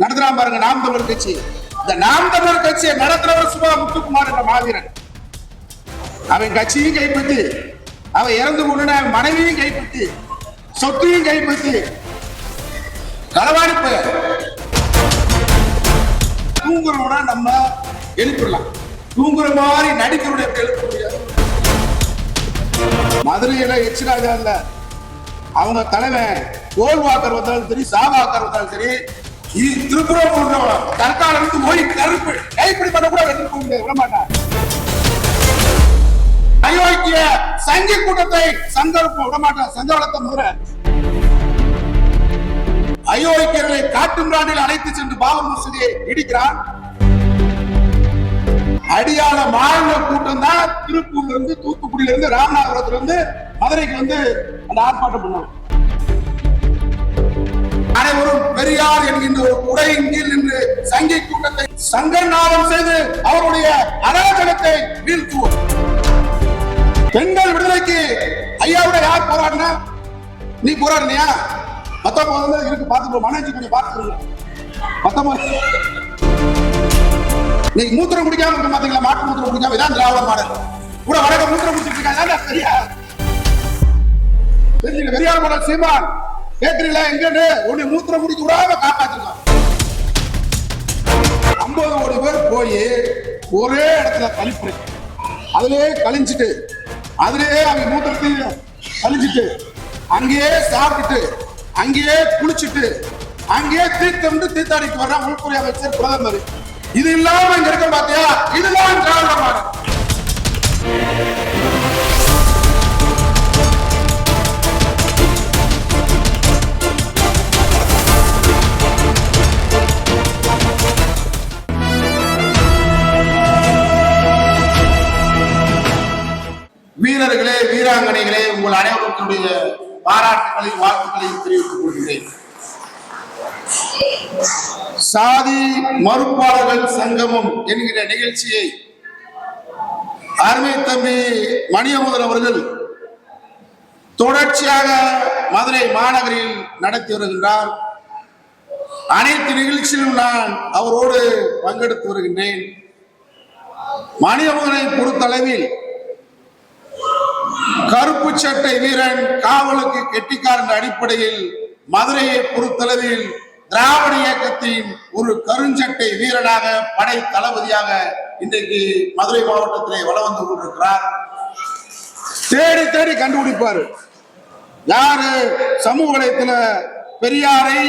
நடத்துறான் பாருங்க நாம் தமிழர் கட்சி. இந்த நாம் தமிழர் கட்சியை நடத்துறவர் சுபா முத்துக்குமார் என்ற மாவீரன். அவன் கட்சியும் கைப்பற்றி அவன் இறந்து கொண்டு மனைவியும் கைப்பற்றி சொத்தையும் கைப்பற்றி களவாடிப்பு. தூங்குறோம்னா நம்ம எழுப்பிடலாம். தூங்குற மாதிரி நடிக்கிறோட எழுப்ப முடியாது மதுரையில எச் ராஜா இல்ல. அவங்க தலைவன் கோல் வாக்கர் வந்தாலும் சரி சாவாக்கர் வந்தாலும் சரி இது திருப்புரம் போன்றவன் தற்கால இருந்து மொழி கருப்பு கைப்பிடி பண்ண கூட வெற்றி போக அயோக்கிய சங்கி கூட்டத்தை சங்கருப்பு விட மாட்டான் சங்கவளத்தை அயோக்கியர்களை காட்டும் நாட்டில் அழைத்து சென்று பாபர் மசூதியை இடிக்கிறான் அடியாள மாநில கூட்டம் தான் திருப்பூர்ல இருந்து தூத்துக்குடியில இருந்து ராமநாதபுரத்துல இருந்து மதுரைக்கு வந்து அந்த ஆர்ப்பாட்டம் பண்ணாங்க அனைவரும் பெரியார் என்கின்ற ஒரு குடையின் கீழ் நின்று சங்கி கூட்டத்தை சங்கநாதம் செய்து அவருடைய அராஜகத்தை வீழ்த்துவோம். பெண்கள் விடுதலைக்கு ஐயாவோட யார் போராடினா? நீ போராடினியா? மத்தவங்க வந்து இருக்கு பார்த்துக்கோ. மனோஜி கொஞ்சம் பார்த்துக்கோங்க. மத்தவங்க நீ மூத்திரம் குடிக்காம இருக்க மாத்தீங்களா மாட்டு மூத்திரம் குடிக்காம? இதான் திராவிட மாடல் கூட வடக்க மூத்திரம் குடிச்சிட்டு இருக்காங்க. அதான் சரியா? பெரியார் மாடல் சீமான். கேக்குறீங்களா? எங்கன்னு? உன்னை மூத்திரம் குடிக்க விடாம காப்பாத்திருக்கான். ஐம்பது கோடி பேர் போய் ஒரே இடத்துல கழிப்பு. அதுலயே கழிஞ்சிட்டு அதுலயே அவங்க மூத்திரத்தையும் கழிஞ்சிட்டு அங்கேயே சாப்பிட்டுட்டு அங்கேயே குளிச்சுட்டு அங்கேயே தீர்த்தம் தீர்த்தாடிக்கு வர்றான் உள்துறை அமைச்சர் பிரதமர். இது இல்லாம இங்க இருக்க பாத்தியா? இதுதான் திராவிட மாடல் வீரர்களே வீராங்கனைகளே உங்கள் அனைவருடைய பாராட்டுகளையும் வாழ்த்துக்களையும் தெரிவித்துக் கொள்கிறேன். சாதி மறுப்பாளர்கள் சங்கமம் என்கிற நிகழ்ச்சியை அருமை தம்பி மணியமுதன் அவர்கள் தொடர்ச்சியாக மதுரை மாநகரில் நடத்தி வருகின்றார். அனைத்து நிகழ்ச்சியிலும் நான் அவரோடு பங்கெடுத்து வருகின்றேன். மணியமுதனை பொறுத்தளவில் கருப்பு சட்டை வீரன் காவலுக்கு கெட்டிக்காரன் என்ற அடிப்படையில் மதுரையை பொறுத்தளவில் திராவிட இயக்கத்தின் ஒரு கருஞ்சட்டை வீரனாக படை தளபதியாக இன்றைக்கு மதுரை மாவட்டத்திலே வளம் வந்து கொண்டிருக்கிறார். தேடி தேடி கண்டுபிடிப்பார். யாரு? சமூக வலயத்துல பெரியாரை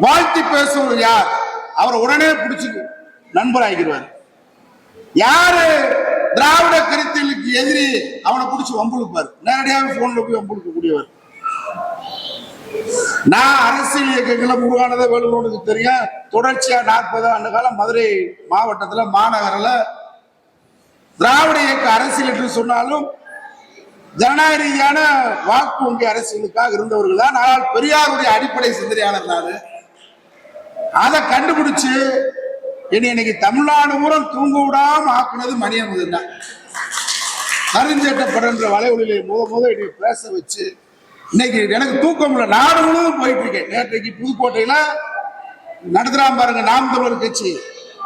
வாழ்த்தி பேசுவது யார்? அவரை உடனே பிடிச்சு நண்பராகிடுவார் யாரு திராவிட கிருத்தலுக்கு எதிரி? அவனை பிடிச்சி வம்புழுப்பாரு. நேரடியாக போன்ல போய் வம்புழுக்க கூடியவர் நான் அரசியல் இயக்கங்களை உருவானதை வேலுமனுக்கு தெரியும். தொடர்ச்சியா நாற்பது ஆண்டு காலம் மதுரை மாவட்டத்துல மாநகரில் திராவிட இயக்க அரசியல் என்று சொன்னாலும் ஜனநாயக ரீதியான வாக்கு வங்கி அரசியலுக்காக இருந்தவர்கள் தான். ஆனால் பெரியாருடைய அடிப்படை சிந்தனையாளர் நான். அதை கண்டுபிடிச்சு என்னை இன்னைக்கு தமிழ்நாடு மூலம் தூங்க விடாம ஆக்குனது மணியமுதன் தான். கருஞ்சேட்ட படன்ற முத முத என்னை பேச வச்சு இன்னைக்கு எனக்கு தூக்கம் இல்லை. நாடு முழுவதும் போயிட்டு இருக்கேன். நேற்றைக்கு புதுக்கோட்டையில நடத்துறான் பாருங்க நாம் தமிழர் கட்சி.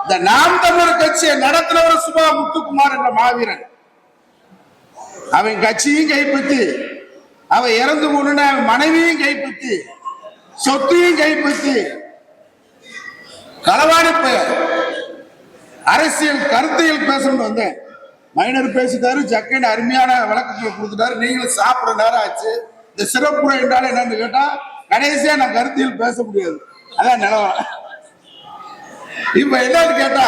இந்த நாம் தமிழர் கட்சியை நடத்துறவர் சுபா முத்துக்குமார் என்ற மாவீரன். அவன் கட்சியும் கைப்பற்றி அவன் இறந்து கொண்டு மனைவியும் கைப்பற்றி சொத்தையும் கைப்பற்றி களவாடி பெயர் அரசியல் கருத்தியல் பேசணும்னு வந்தேன். மைனர் பேசிட்டாரு ஜக்கன் அருமையான விளக்கங்களை கொடுத்துட்டாரு. நீங்களும் சாப்பிட நேரம் ஆச்சு. இந்த சிறப்புரை என்றால் என்னன்னு கேட்டா கடைசியா நான் கருத்தியல் பேச முடியாது. அதான் நிலவரம் இப்ப என்னன்னு கேட்டா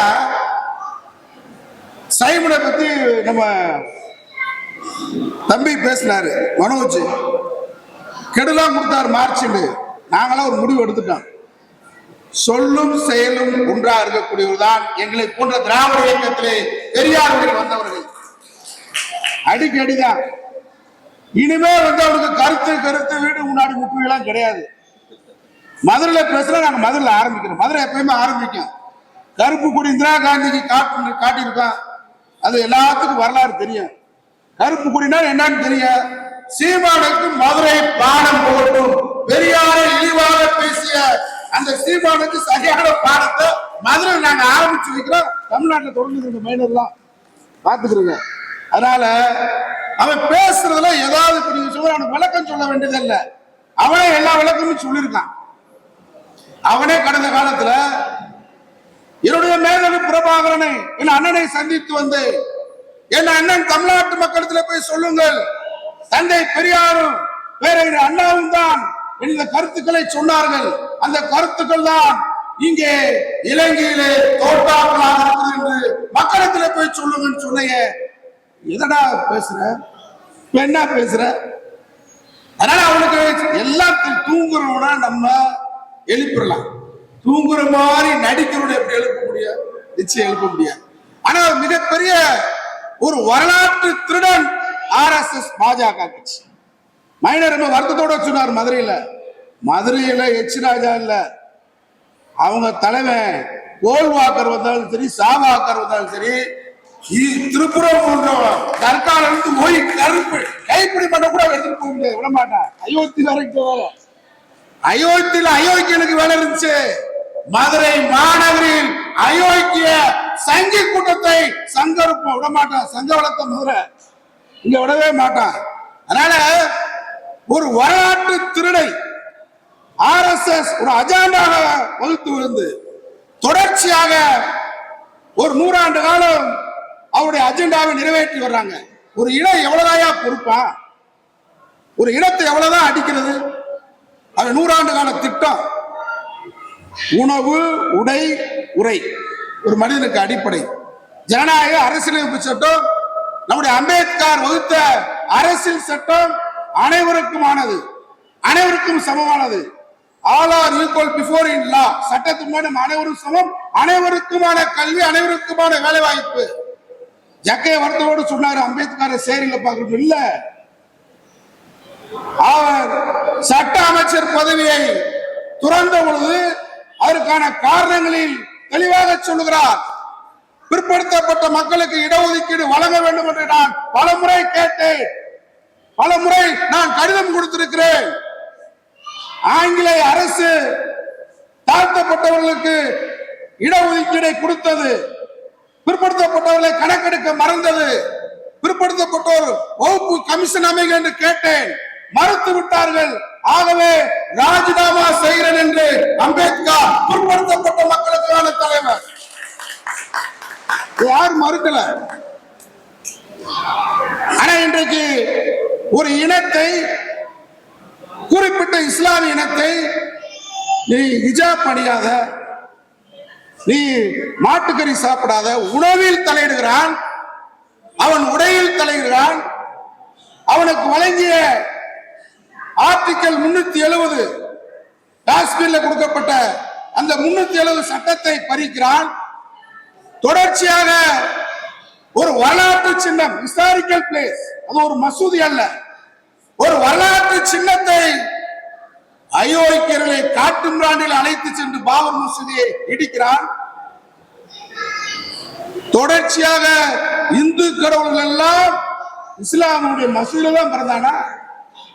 சைமனை பத்தி நம்ம தம்பி பேசினாரு மனோஜ். கெடுலாம் கொடுத்தாரு மார்ச் நாங்களாம் ஒரு முடிவு எடுத்துட்டோம். சொல்லும் செயலும் ஒன்றா இருக்கக்கூடியவர்தான். எங்களை போன்ற திராவிட இயக்கத்திலே பெரியார்கள் வந்தவர்கள். அடிக்கடிதான். இனிமே வந்து அவருக்கு கருத்து கருத்து வீடு முன்னாடி முற்றுகைலாம் கிடையாது. மதுரையில பேசுனா நாங்க மதுரையில ஆரம்பிக்கிறோம் மதுரை எப்பயுமே ஆரம்பிக்கும். கருப்பு கொடி இந்திரா காந்திக்கு காட்டு காட்டியிருக்கோம் அது எல்லாத்துக்கும் வரலாறு தெரியும். கருப்பு கொடினா என்னன்னு தெரியும். சீமானுக்கு மதுரை பாடம் போகட்டும் பெரியாரை இழிவாக பேசிய அந்த சீமானுக்கு சரியான பாடத்தை மதுரை நாங்க ஆரம்பிச்சு வைக்கிறோம். தமிழ்நாட்டுல தொடர்ந்து இந்த மைனர்லாம் பாத்துக்கிறோங்க அதனால அவன் பேசுறதுல ஏதாவது இப்ப நீங்க சொல்ற விளக்கம் சொல்ல வேண்டியதில்ல. அவனே எல்லா விளக்கமும் சொல்லியிருக்கான். அவனே கடந்த காலத்துல என்னுடைய மேதகு பிரபாகரனை என் அண்ணனை சந்தித்து வந்து என் அண்ணன் தமிழ்நாட்டு மக்களத்துல போய் சொல்லுங்கள். தந்தை பெரியாரும் பேரறிஞர் அண்ணாவும் தான் இந்த கருத்துக்களை சொன்னார்கள். அந்த கருத்துக்கள் தான் இங்கே இலங்கையிலே தோட்டாக்களாக இருக்குது என்று மக்களிடத்துல போய் சொல்லுங்கன்னு சொன்னைய எதடா பேசுற? பெண்ணா என்ன பேசுற? அதனால அவனுக்கு எல்லாத்தையும் தூங்குறவனா நம்ம எழுப்பிடலாம். தூங்குற மாதிரி நடிக்கிறவனை எப்படி எழுப்ப முடியாது நிச்சயம் எழுப்ப முடியாது. ஆனா மிகப்பெரிய ஒரு வரலாற்று திருடன் ஆர் எஸ் எஸ் பாஜக கட்சி மைனர் ரொம்ப வருத்தத்தோட சொன்னார் மதுரையில. மதுரையில எச் ராஜா இல்ல. அவங்க தலைவன் கோல்வாக்கர் வந்தாலும் சரி சாவாக்கர் வந்தாலும் சரி திருப்புரம் போன்ற இருந்து போய் கருப்பு கைப்பிடி பண்ண கூட எடுத்துட்டு போக முடியாது விட மாட்டான். அயோத்தி வரைக்கும் வேலை அயோத்தியில அயோக்கியனுக்கு வேலை இருந்துச்சு. மதுரை மாநகரில் அயோக்கிய சங்கி கூட்டத்தை சங்கருப்பம் விட மாட்டான். சங்க வளர்த்த மதுரை. இங்க விடவே மாட்டான். அதனால ஒரு வரலாற்று திருடை ஆர் எஸ் எஸ் ஒரு அஜாண்டாக வகுத்து விருந்து தொடர்ச்சியாக ஒரு நூறாண்டு காலம் அவருடைய அஜெண்டாவை நிறைவேற்றி வர்றாங்க. ஒரு இடம் எவ்வளவுதாயா பொறுப்பா? ஒரு இடத்தை எவ்வளவுதான் அடிக்கிறது? அது நூறாண்டு கால திட்டம். உணவு உடை உரை. ஒரு மனிதனுக்கு அடிப்படை. ஜனநாயக அரசியலமைப்பு சட்டம் நம்முடைய அம்பேத்கர் வகுத்த அரசியல் சட்டம் அனைவருக்குமானது. அனைவருக்கும் சமமானது. All are equal before in law சட்டத்துக்கு முன்னாடி அனைவரும் சமம். அனைவருக்குமான கல்வி அனைவருக்குமான வேலை வாய்ப்பு ஜக்கைய வருத்தோடு சொன்னாரு அம்பேத்கர் சேரியில பார்க்கணும். இல்ல. அவர் சட்ட அமைச்சர் பதவியை துறந்த பொழுது அதற்கான காரணங்களில் தெளிவாக சொல்லுகிறார். பிற்படுத்தப்பட்ட மக்களுக்கு இடஒதுக்கீடு வழங்க வேண்டும் என்று நான் பலமுறை கேட்டேன். பலமுறை நான் கடிதம் கொடுத்திருக்கிறேன். ஆங்கிலேய அரசு தாழ்த்தப்பட்டவர்களுக்கு இடஒதுக்கீடை கொடுத்தது. பிற்படுத்தப்பட்டவர்களை கணக்கெடுக்க மறந்தது. பிற்படுத்தப்பட்டோர் வகுப்பு கமிஷன் அமைக என்று கேட்டேன். மறுத்து விட்டார்கள். ஆகவே ராஜினாமா செய்கிறேன் என்று அம்பேத்கர் பிற்படுத்தப்பட்ட மக்களுக்கான தலைவர். யார் யாரும் மறுக்கல. ஆனா இன்றைக்கு ஒரு இனத்தை குறிப்பிட்ட இஸ்லாமிய இனத்தை நீ ஹிஜாப் அணியாத நீ மாட்டுக்கறி சாப்பிடாத உணவில் தலையிடுகிறான் அவன் உடையில் தலையிடுகிறான் அவனுக்கு வழங்கிய ஆர்டிக்கல் முன்னூத்தி எழுபது காஷ்மீர்ல கொடுக்கப்பட்ட அந்த முன்னூத்தி எழுபது சட்டத்தை பறிக்கிறான். தொடர்ச்சியாக ஒரு வரலாற்று சின்னம் ஹிஸ்டாரிக்கல் பிளேஸ் அது ஒரு மசூதி அல்ல. ஒரு வரலாற்று சின்னத்தை அயோக்கியர்களை காட்டுமிராண்டில் அழைத்து சென்று பாபர் மசூதியை இடிக்கிறான் தொடர்ச்சியாக இந்து கடவுள்கள் எல்லாம் இஸ்லாமுடைய மசூதியில தான் பிறந்தானா?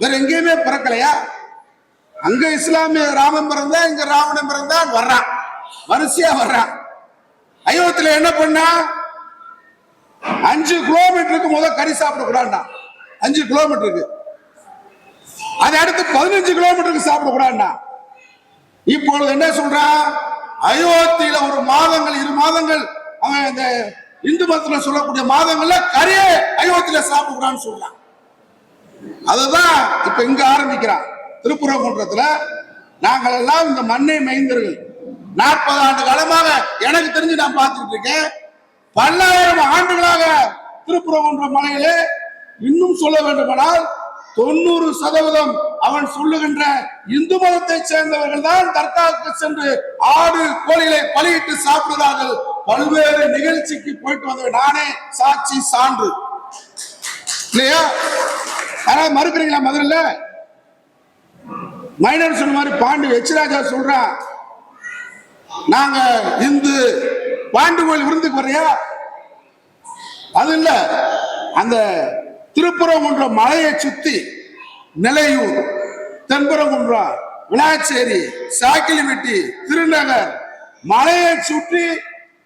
வேற எங்கேயுமே பிறக்கலையா? அங்க இஸ்லாமிய ராமன் பிறந்தா இங்க ராவணன் பிறந்தான் வர்றான். வரிசையா வர்றான். அயோத்தியில என்ன பண்ணா? அஞ்சு கிலோமீட்டருக்கு முதல் கறி சாப்பிட கூடாண்டா அஞ்சு கிலோமீட்டருக்கு அதை அடுத்து பதினஞ்சு கிலோமீட்டருக்கு சாப்பிடக்கூடாதுன்னா இப்பொழுது என்ன சொல்றான் அயோத்தியில ஒரு மாதங்கள் இரு மாதங்கள் அவன் இந்த இந்து மதத்துல சொல்லக்கூடிய மாதங்கள்ல கறியே அயோத்தியில சாப்பிடக்கூடாதுன்னு சொல்றான் அதுதான் இப்ப இங்க ஆரம்பிக்கிறான் திருப்புரங்குன்றத்துல நாங்கள் எல்லாம் இந்த மண்ணை மைந்தர்கள் நாற்பது ஆண்டு காலமாக எனக்கு தெரிஞ்சு நான் பார்த்துட்டு இருக்கேன். பல்லாயிரம் ஆண்டுகளாக திருப்புரங்குன்ற மலையிலே இன்னும் சொல்ல வேண்டுமானால் தொண்ணூறு சதவீதம் அவன் சொல்லுகின்ற இந்து மதத்தை சேர்ந்தவர்கள் தான் தர்காவுக்கு சென்று ஆடு கோழிகளை பலியிட்டு சாப்பிடுகிறார்கள். பல்வேறு நிகழ்ச்சிக்கு போயிட்டு வந்தவர் நானே சாட்சி சான்று. இல்லையா? யாராவது மறுக்கிறீங்களா மதுரையில்? மைனர் சொன்ன மாதிரி பாண்டி வெச்சிராஜா சொல்றான். நாங்க இந்து பாண்டு கோயில் விருந்துக்கு வரையா அது இல்ல. அந்த திருப்புறங்குன்ற மலையை சுத்தி நிலையூர் தென்புறங்குன்றா விளாச்சேரி சாக்கிலிமெட்டி திருநகர் மலையை சுற்றி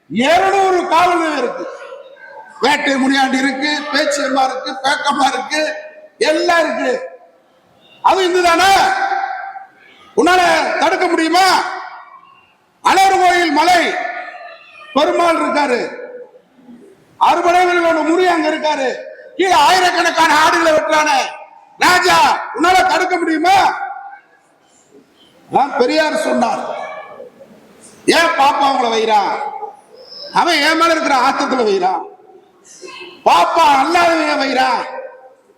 இருநூறு காவல் இருக்கு. வேட்டை முனியாண்டி இருக்கு பேச்சியம்மா இருக்கு பேக்கம்மா இருக்கு எல்லாம் இருக்கு. அது இதுதானே உன்னால தடுக்க முடியுமா? அலர் கோயில் மலை பெருமாள் இருக்காரு. அறுபடைகள் ஒண்ணு முறி அங்க இருக்காரு. கீழே ஆயிரக்கணக்கான ஆடுகளை வெட்டுறானே. ராஜா உன்னால தடுக்க முடியுமா? நான் பெரியார் சொன்னார். ஏன் பாப்பா அவங்கள வைறான்? அவன் ஏன் மேல இருக்கிற ஆத்தத்துல வைறான். பாப்பா அல்லாதவன் ஏன் வைறான்?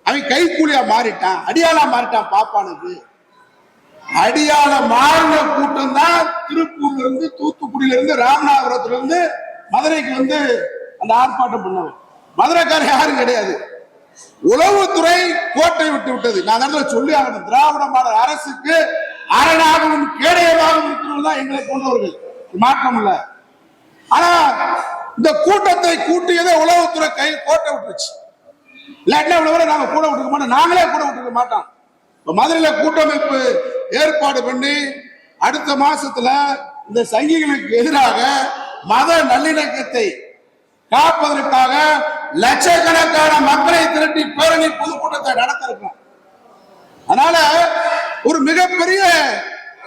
அவன் கைக்கூலியா மாறிட்டான். அடியாளா மாறிட்டான் பாப்பானுக்கு. அடியால மாறின கூட்டம் தான் திருப்பூர்ல இருந்து தூத்துக்குடியில இருந்து ராமநாதபுரத்துல இருந்து மதுரைக்கு வந்து அந்த ஆர்ப்பாட்டம் பண்ணவன் மதுரைக்காரர் யாரும் கிடையாது. உளவுத்துறை கோட்டை விட்டு விட்டது. நான் அந்த சொல்லி ஆகணும். திராவிட மாடல் அரசுக்கு அரணாகவும் கேடயமாகவும் இருக்கிறவர்கள் தான் எங்களை போன்றவர்கள். மாற்றம் இல்ல. ஆனா இந்த கூட்டத்தை கூட்டியதே உளவுத்துறை கையில் கோட்டை விட்டுருச்சு. இல்லாட்டினா இவ்வளவு நாங்க கூட விட்டுருக்க மாட்டோம். நாங்களே கூட விட்டுருக்க மாட்டோம். இப்ப மதுரையில கூட்டமைப்பு ஏற்பாடு பண்ணி அடுத்த மாசத்துல இந்த சங்கிகளுக்கு எதிராக மத நல்லிணக்கத்தை காப்பதற்காக லட்சக்கணக்கான மக்களை திரட்டி பேரணி பொதுக்கூட்டத்தை நடத்த இருக்கிறோம் அதனால ஒரு மிகப்பெரிய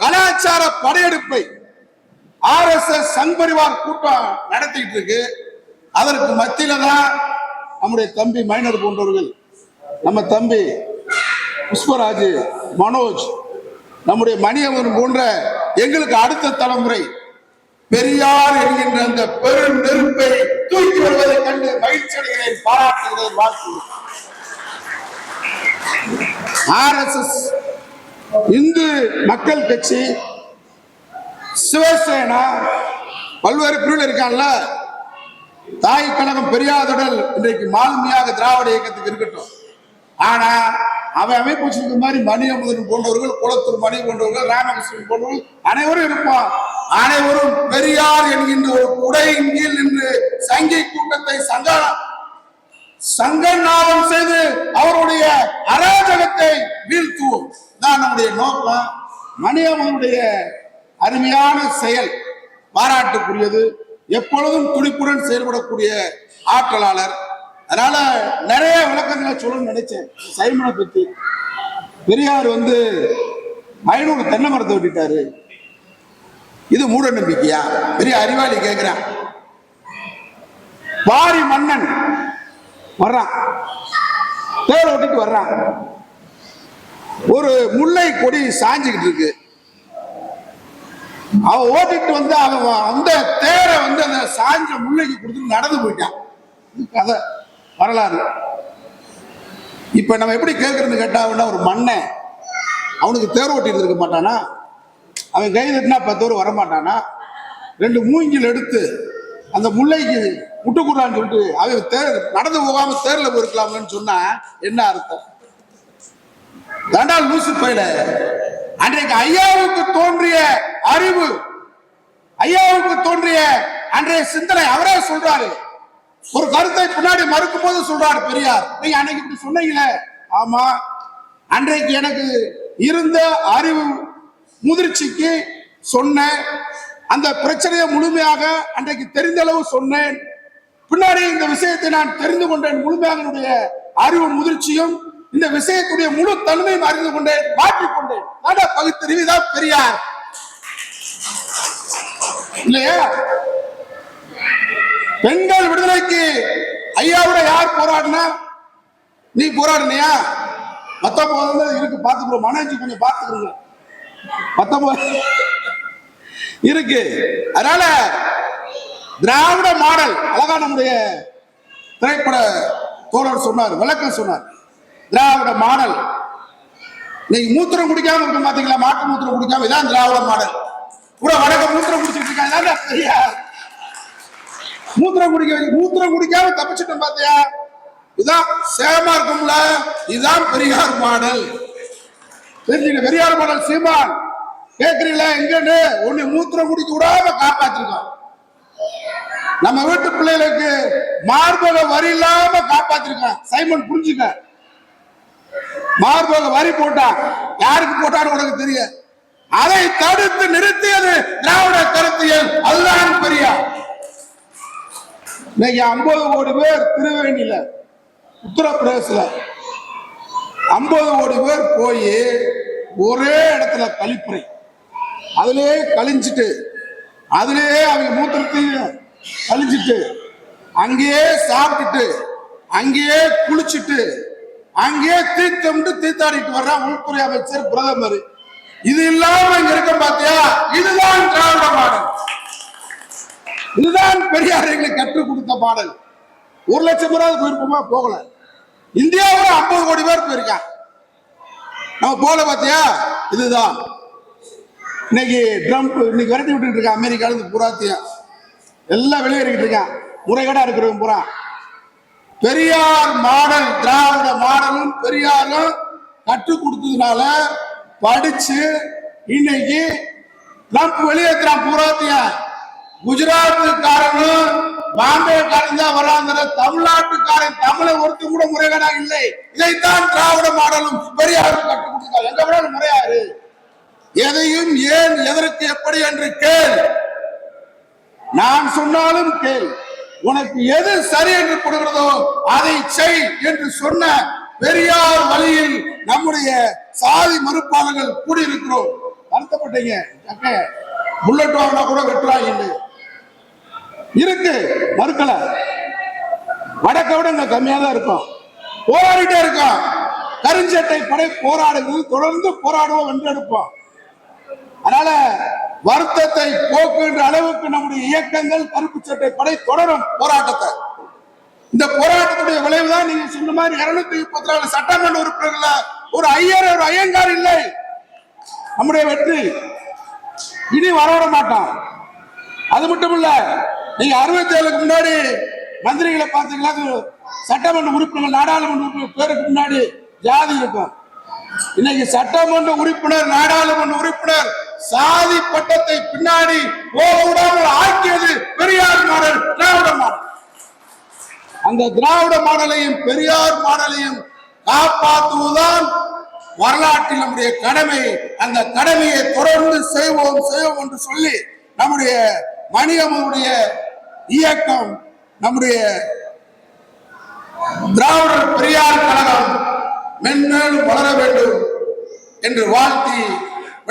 கலாச்சார படையெடுப்பை ஆர் எஸ் எஸ் சங்பரிவார் கூட்டம் நடத்திட்டு இருக்கு. அதற்கு மத்தியில தான் நம்முடைய தம்பி மைனர் போன்றவர்கள் நம்ம தம்பி புஷ்பராஜ் மனோஜ் நம்முடைய மணியவன் போன்ற எங்களுக்கு அடுத்த தலைமுறை பெரியார் என்கின்ற அந்த பெரும் நெருப்பை தூக்கி வருவதை கண்டு பாராட்டுகிறேன் வாழ்த்துகிறேன் ஆர்எஸ்எஸ் இந்து மக்கள் கட்சி சிவசேனா பல்வேறு பிரிவில் இருக்கான்ல தாய் கழகம் பெரியாதுடல் இன்றைக்கு மாலுமியாக திராவிட இயக்கத்துக்கு இருக்கட்டும். ஆனா அவன் அமைப்பு வச்சிருக்க மாதிரி மணி அமுதன் போன்றவர்கள் குளத்தூர் மணி போன்றவர்கள் ராமகிருஷ்ணன் போன்றவர்கள் அனைவரும் இருப்பான் அனைவரும் பெரியார் என்கின்ற ஒரு குடையின் கீழ் நின்று சங்கை கூட்டத்தை சங்க சங்கநாதம் செய்து அவருடைய அராஜகத்தை வீழ்த்துவோம். தான் நம்முடைய நோக்கம். மணியம்மனுடைய அருமையான செயல் பாராட்டுக்குரியது. எப்பொழுதும் துடிப்புடன் செயல்படக்கூடிய ஆற்றலாளர். அதனால நிறைய விளக்கங்களை சொல்லணும்னு நினைச்சேன். சைமனை பத்தி. பெரியார் வந்து ஐநூறு தென்னை மரத்தை விட்டுட்டாரு. இது மூட நம்பிக்கையா? பெரிய அறிவாளி கேட்கிறான் பாரி மன்னன் வர்றான். தேர் ஓட்டிட்டு வர்றான். ஒரு முல்லை கொடி சாஞ்சுக்கிட்டு இருக்கு. அவன் ஓட்டிட்டு வந்து அவன் அந்த தேரை வந்து அந்த சாஞ்ச முல்லைக்கு கொடுத்துட்டு நடந்து போயிட்டான். கதை. வரலாறு. இப்ப நம்ம எப்படி கேட்கறது கேட்டா ஒரு மண்ணன் அவனுக்கு தேர் ஓட்டிட்டு இருக்க மாட்டானா? அவன் கை தட்டினா பத்து பேர் வரமாட்டானா? ரெண்டு மூங்கில் எடுத்து அந்த முல்லைக்கு முட்டுக்குறான்னு சொல்லிட்டு அது தேர் நடந்து போகாம தேர்ல போயிருக்கலாம்னு சொன்னா என்ன அர்த்தம்? தண்டால் லூசு பயில. அன்றைக்கு ஐயாவுக்கு தோன்றிய அறிவு ஐயாவுக்கு தோன்றிய அன்றைய சிந்தனை அவரே சொல்றாரு. ஒரு கருத்தை பின்னாடி மறுக்கும் போது சொல்றாரு பெரியார். நீங்க அன்னைக்கு இப்படி சொன்னீங்களே. ஆமா. அன்றைக்கு எனக்கு இருந்த அறிவு முதிர்ச்சிக்கு சொன்னேன். அந்த பிரச்சனையை முழுமையாக அன்றைக்கு தெரிந்த அளவு சொன்னேன். பின்னாடி இந்த விஷயத்தை நான் தெரிந்து கொண்டேன். முழுமையாக அறிவு முதிர்ச்சியும் இந்த விஷயத்துடைய முழு தன்மையும் அறிந்து கொண்டேன். மாற்றிக்கொண்டேன் ஆனா பகுத்தறிவுதான் பெரியார். இல்லையா? பெண்கள் விடுதலைக்கு ஐயாவோட யார் போராடினா? நீ போராடினியா? பத்தொன்பது இருக்கு பாத்துக்கிறோம் மனோஜி கொஞ்சம் பாத்துக்கிறோங்க பத்தொன்பது இருக்கு. அதனால திராவிட மாடல். அழகா நம்முடைய திரைப்பட தோழர் சொன்னார் விளக்கம் சொன்னார். திராவிட மாடல். நீங்க மூத்திரம் குடிக்காம இருக்க பாத்தீங்களா? மாட்டு மூத்திரம் குடிக்காம இதான் திராவிட மாடல். கூட வடக்க மூத்திரம் குடிச்சிட்டு இருக்காங்க சரியா மூத்திரம் குடிக்க மூத்திரம் குடிக்காம தப்பிச்சிட்டோம் பாத்தியா? இதான் சேமா இருக்கும்ல? இதுதான் பெரியார் மாடல். தெரிஞ்சுங்க பெரியார் மாடல் சீமான். கேக்குறீங்களா? எங்கன்னு? ஒண்ணு மூத்திரம் குடிக்க விடாம காப்பாற்றிருக்கான் நம்ம வீட்டு பிள்ளைகளுக்கு மார்பக வரி இல்லாம காப்பாத்திருக்கான் சைமன் புரிஞ்சுக்க. மார்பக வரி போட்டான் யாருக்கு போட்டான்னு உனக்கு தெரியும் அதை தடுத்து நிறுத்தியது திராவிட கருத்தியல் அதுதான் பெரியார் இன்னைக்கு ஐம்பது கோடி பேர் திருவேணியில உத்தரப்பிரதேசல. ஐம்பது கோடி பேர் போய் ஒரே இடத்துல கழிப்புறை அதுலயே கழிஞ்சிட்டு அதுலயே அவங்க மூத்திரத்தையும் அழிஞ்சிட்டு அங்கேயே சாப்பிட்டுட்டு அங்கேயே குளிச்சுட்டு அங்கேயே தீர்த்தம்ட்டு தீர்த்தாடிட்டு வர்றான் உள்துறை அமைச்சர் பிரதமர். இது இல்லாம இங்க இருக்க பாத்தியா? இதுதான் திராவிட மாடல் இதுதான் பெரியார் எங்களுக்கு கற்றுக் கொடுத்த பாடல். ஒரு லட்சம் பேராது போயிருப்போமா? போகல. இந்தியாவில் ஐம்பது கோடி பேர் போயிருக்கான் நம்ம போல பாத்தியா? இதுதான். இன்னைக்கு ட்ரம்ப் இன்னைக்கு விரட்டி விட்டுட்டு இருக்க அமெரிக்கால இருந்து எல்லாம் வெளியேறிக்கிட்டு இருக்கான். முறைகேடா இருக்கிறவங்க பூரா. பெரியார் மாடல் திராவிட மாடலும் பெரியாரும் கற்றுக் கொடுத்ததுனால படிச்சு இன்னைக்கு ட்ரம்ப் வெளியேற்றான் பூராத்தியம் குஜராத்துக்காரனும் பாம்பேக்காரன் தான் வராங்கிற தமிழ்நாட்டுக்காரன் தமிழை ஒருத்தர் கூட முறைகேடா இல்லை. இதைத்தான் திராவிட மாடலும் பெரியாரும் கற்றுக் கொடுத்தா எங்க விட முறையாரு எதையும் ஏன் எதற்கு எப்படி என்று கேள். நான் சொன்னாலும் கேள். உனக்கு எது சரி என்று கொடுக்கிறதோ அதை செய் என்று சொன்ன பெரியார் வழியில் நம்முடைய சாதி மறுப்பாளர்கள் கூடியிருக்கிறோம். வருத்தப்பட்டீங்க. புல்லட் வாங்கினா கூட வெட்டுறாங்க இருக்கு மறுக்கல. வடக்க விட இங்க கம்மியா தான் இருக்கும். போராடிட்டே இருக்கோம் கருஞ்சட்டை படை போராடுகிறது தொடர்ந்து போராடுவோம் வென்றெடுப்போம் அதனால வருத்தத்தை போக்குகின்ற அளவுக்கு நம்முடைய இயக்கங்கள் கருப்பு சட்டை படை தொடரும் போராட்டத்தை. இந்த போராட்டத்துடைய விளைவு தான் நீங்க சொன்ன மாதிரி இருநூத்தி முப்பத்தி நாலு சட்டமன்ற உறுப்பினர்கள ஒரு ஐயர் ஒரு ஐயங்கார் இல்லை. நம்முடைய வெற்றி இனி வரவிட மாட்டான். அது மட்டும் இல்ல நீங்க அறுபத்தி ஏழுக்கு முன்னாடி மந்திரிகளை பார்த்தீங்கன்னா அது சட்டமன்ற உறுப்பினர்கள் நாடாளுமன்ற உறுப்பினர் பேருக்கு முன்னாடி ஜாதி இருக்கும். இன்னைக்கு சட்டமன்ற உறுப்பினர் நாடாளுமன்ற உறுப்பினர் சாதி பட்டத்தை பின்னாடி போக விடாமல் ஆக்கியது பெரியார் மாடல் திராவிட மாடல். அந்த திராவிட மாடலையும் பெரியார் மாடலையும் காப்பாற்றுவதுதான் வரலாற்றில் நம்முடைய கடமை. அந்த கடமையை தொடர்ந்து செய்வோம் செய்வோம் என்று சொல்லி நம்முடைய மணியம்மனுடைய இயக்கம் நம்முடைய திராவிடர் பெரியார் கழகம் மென்மேலும் வளர வேண்டும் என்று வாழ்த்தி